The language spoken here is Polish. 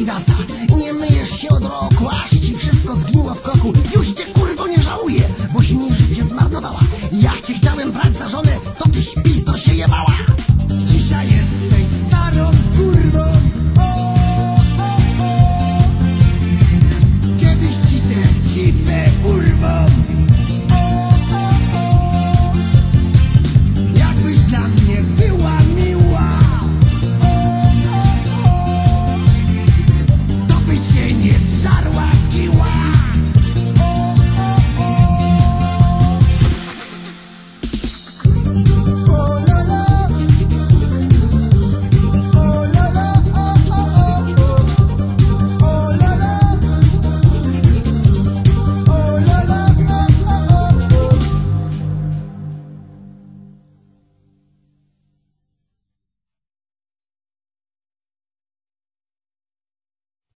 adidasa. Nie myjesz się od roku, aż ci wszystko zgniło w koku Już cię kurwo nie żałuję, boś mi życie zmarnowała. Ja cię chciałem brać za żonę, to tyś pizdo się jebała